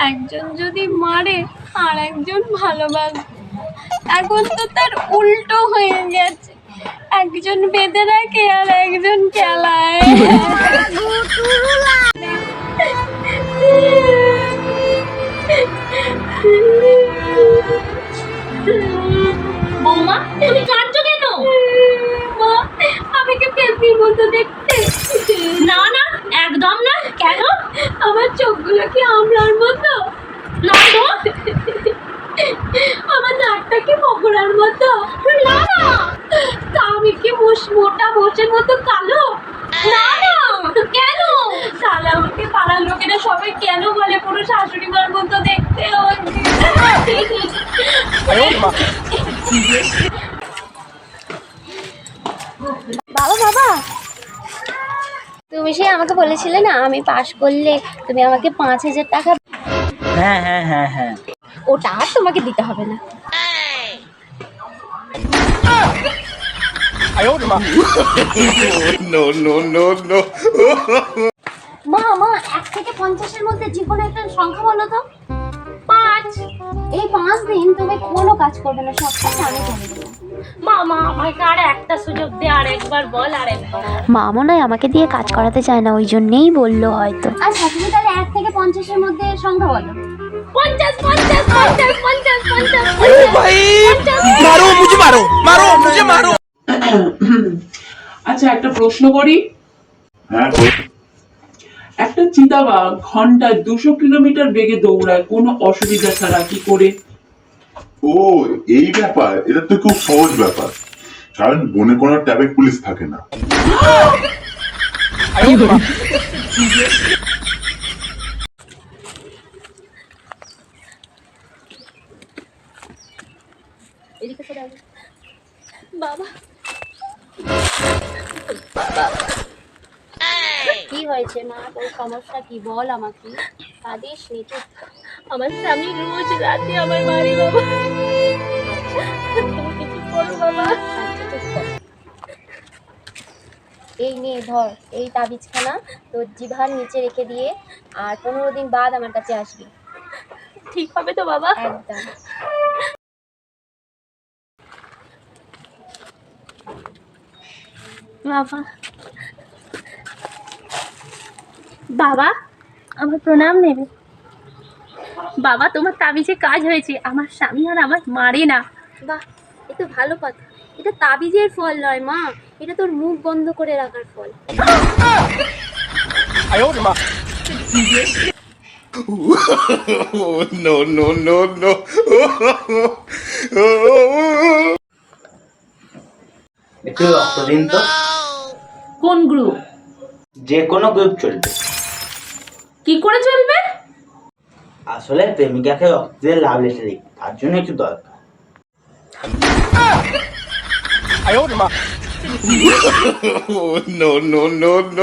একজন যদি মারে আর একজন ভালোবাসবে এখন তো তার উল্টো হয়ে গেছে। একজন বেঁধে রাখে আর একজন খেলায়। বৌমা, তুমি কাঁদছো কেন? মা আমাকে পেন্সিল মতো দেখতে না না একদম না কেন চোখগুলো কি আমলার মতো না। আমার নাকটা কি মকরার মতো? আমি কি মোটা মোষের মতো কালো? কেন? তাহলে আমাকে পাড়ার লোকেরা সবাই কেন বলে? পুরো শাশুড়ি মার মতো দেখতে বাবা বাবা। তুমি সেই আমাকে বলেছিলে না আমি পাশ করলে তুমি আমাকে পাঁচ হাজার টাকা হ্যাঁ হ্যাঁ হ্যাঁ হ্যাঁ। ওটা আর তোমাকে দিতে হবে না. মা মা এক থেকে পঞ্চাশের মধ্যে যে কোনো একটা সংখ্যা বলো তো। এই পাঁচ দিন তুমি কোনো কাজ করবে না সব কাজ আমি করে আমাকে মা মনে আমাকে দিয়ে কাজ করাতে চায় না ওই জন্যেই বলল হয়তো। আচ্ছা পঞ্চাশের মধ্যে একটা প্রশ্ন করি। হ্যাঁ, একটা চিতাবাঘ ঘন্টায় দুশো কিলোমিটার বেগে দৌড়ায় কোনো অসুবিধা ছাড়া কি করে? ও এই ব্যাপার এটা তো খুব সহজ ব্যাপার। কারণ বনে কোনো ট্রাফিক পুলিশ থাকে না। বাবা। কি হয়েছে মা? তোর সমস্যা কি? বল আমাকে। কাঁদিস নি চুপ আমার স্বামী রোজ রাতে আমার বাড়ি বাবা। তুমি কিছু করো বাবা। চুপ কর। এই নে ধর এই তাবিজখানা তোর জিভার নিচে রেখে দিয়ে আর পনেরো দিন বাদ আমার কাছে আসবি। ঠিক হবে তো বাবা। একদম। বাবা। বাবা আমার প্রণাম নেবে। বাবা তোমার তাবিজে কাজ হয়েছে। আমার স্বামী আর আমার মারে না। বাহ এ তো ভালো কথা। এটা তাবিজের ফল নয় মা। এটা তোর মুখ বন্ধ করে রাখার ফল। no, no, no, no. একটু রক্ত দিন তো। কোন গ্রুপ যে কোনো গ্রুপ চলবে। কি করে চলবে? আসলে প্রেমিকাকে রক্ত দিয়ে লাভ লেটে দিই তার জন্য একটু দরকার। no, no, no, no.